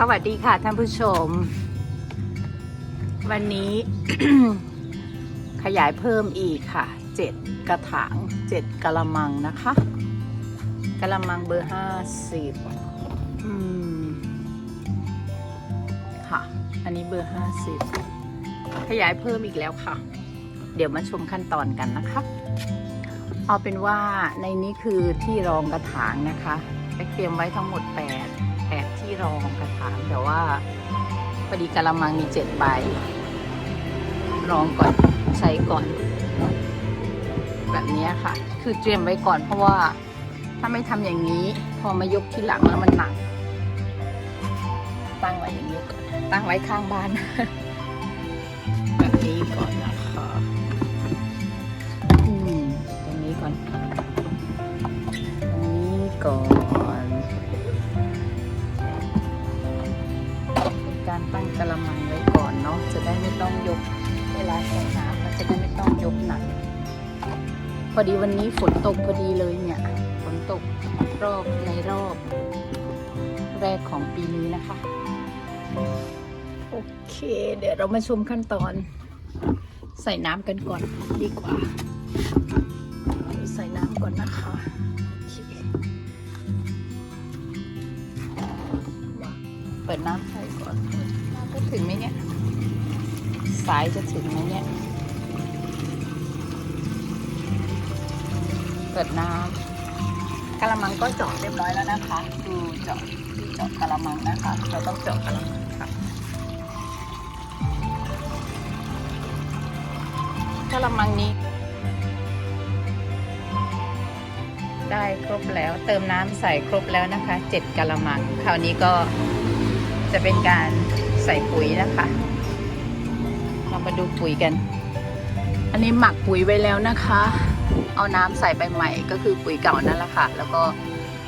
สวัสดีค่ะท่านผู้ชม วันนี้ ขยายเพิ่มอีกค่ะเจ็ดกระถางเจ็ดกะละมังนะคะกะละมังเบอร์ห้าสิบค่ะ อันนี้เบอร์ห้าสิบขยายเพิ่มอีกแล้วค่ะ เดี๋ยวมาชมขั้นตอนกันนะคะ เอาเป็นว่าในนี้คือที่รองกระถางนะคะเตรียมไว้ทั้งหมด8 8 ที่รองกระถางแต่ว่าพอดีกะละมังมี7ใบรองก่อนใช้ก่อน แบบนี้ค่ะ คือเตรียมไว้ก่อนเพราะว่าถ้าไม่ทำอย่างนี้ พอมายกที่หลังแล้วมันหนัก ตั้งไว้อย่างนี้ก่อนตั้งไว้ข้างบ้าน แบบนี้ก่อนนะคะอืมตรงนี้ก่อนตรงนี้ก่อน พอดีวันนี้ฝนตกพอดีเลยเนี่ย ฝนตกรอบในรอบ แรกของปีนี้นะคะ โอเค เดี๋ยวเรามาชมขั้นตอน ใส่น้ำกันก่อนดีกว่า ใส่น้ำก่อนนะคะเคเปิดน้ำใส่ก่อนน้ำจะถึงไหมเนี่ย สายจะถึงไหมเนี่ย เปิดน้ำกะละมังก็เจาะเรียบร้อยแล้วนะคะ ดูเจาะเจาะกะละมังนะคะ เราต้องเจาะกะละมังค่ะกะละมังนี้ ได้ครบแล้วเติมน้ำใส่ครบแล้วนะคะเจ็ดกะละมัง คราวนี้ก็จะเป็นการใส่ปุ๋ยนะคะ เรามาดูปุ๋ยกัน อันนี้หมักปุ๋ยไว้แล้วนะคะ เอาน้ำใส่ไปใหม่ ก็คือปุ๋ยเก่านั่นแหละค่ะ แล้วก็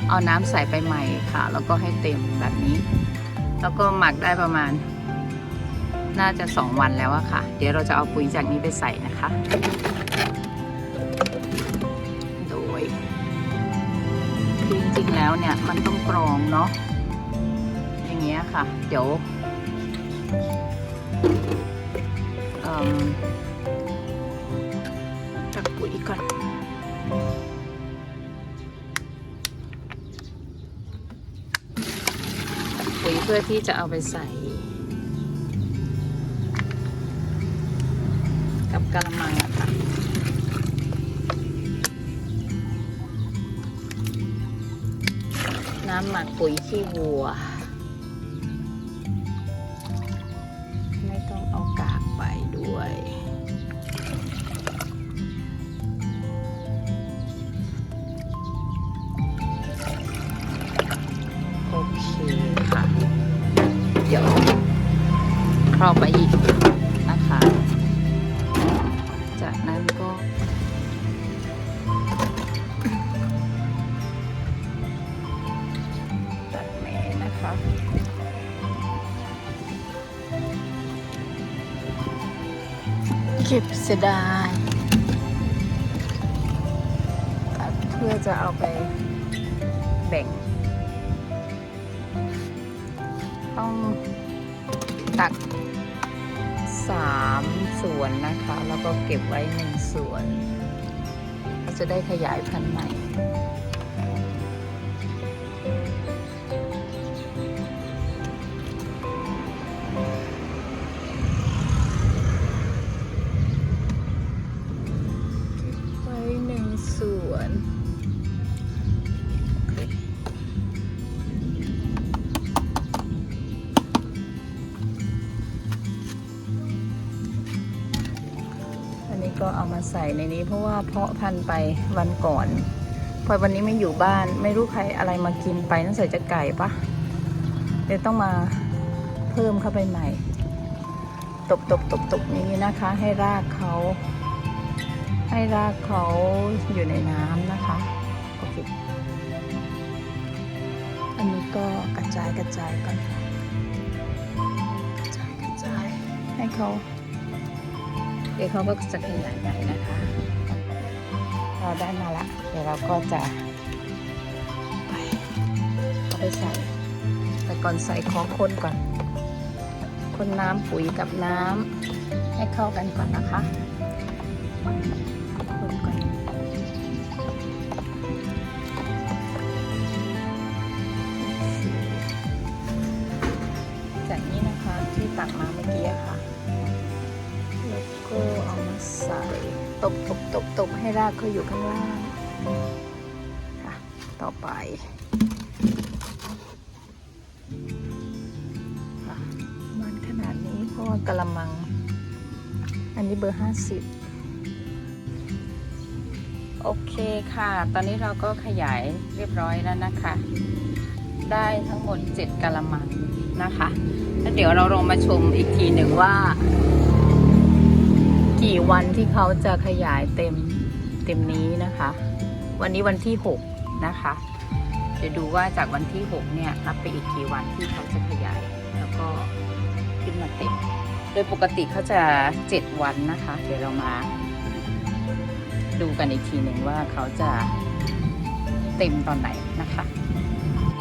เอาน้ำใส่ไปใหม่ค่ะ แล้วก็ให้เต็มแบบนี้ แล้วก็หมักได้ประมาณ น่าจะสองวันแล้วอะค่ะ เดี๋ยวเราจะเอาปุ๋ยจากนี้ไปใส่นะคะ โดยจริงๆแล้วเนี่ยมันต้องกรองเนาะอย่างเงี้ยค่ะ เดี๋ยวเอิ่มตักปุ๋ยก่อน ปุ๋ยเพื่อที่จะเอาไปใส่ กับกระมังอะค่ะน้ำหมักปุ๋ยขี้วัว รอบไปอีกนะคะ จากนั้นก็ตัดแหม่นะคะเก็บเสียดายตัดเพื่อจะเอาไปแบ่งต้อง ตักสามส่วนนะคะ แล้วก็เก็บไว้หนึ่งส่วน ก็จะได้ขยายพันธุ์ใหม่ ก็เอามาใส่ในนี้ เพราะว่าเพาะพันธุ์ไปวันก่อน พอวันนี้ไม่อยู่บ้านไม่รู้ใครอะไรมากินไปนั่นใส่จะไก่ปะเดี๋ยวต้องมาเพิ่มเข้าไปใหม่ ตบตบตบตบนี้นะคะ ให้รากเขาให้รากเขาอยู่ในน้ำนะคะโอเคอันนี้ก็กระจายกระจายก่อนกระจายกระจายให้เขา เดี๋ยวเขาก็จะขยายใหญ่นะคะเราได้มาละเดี๋ยวเราก็จะไปเอาไปใส่กระก่อนใส่ขอคนก่อน คนน้ำปุ๋ยกับน้ำให้เข้ากันก่อนนะคะคนก่อนจากนี้นะคะที่ตักมาเมื่อกี้ค่ะ ก็เอามาใส่ตบตบตบตบให้รากเขาอยู่ข้างล่างค่ะต่อไปมันขนาดนี้เพราะว่ากะละมัง อันนี้เบอร์ห้าสิบโอเคค่ะ ตอนนี้เราก็ขยายเรียบร้อยแล้วนะคะ ได้ทั้งหมด 7กะละมังนะคะ แล้วเดี๋ยวเราลงมาชมอีกทีหนึ่งว่า กี่วันที่เขาจะขยายเต็มเต็มนี้นะคะ วันนี้วันที่ 6 นะคะเดี๋ยวดูว่าจากวันที่ 6 เนี่ยนับไปอีกกี่วันที่เขาจะขยาย แล้วก็ขึ้นมาเต็ม โดยปกติเขาจะ 7 วันนะคะ เดี๋ยวเรามา ดูกันอีกทีหนึ่งว่าเขาจะเต็มตอนไหนนะคะ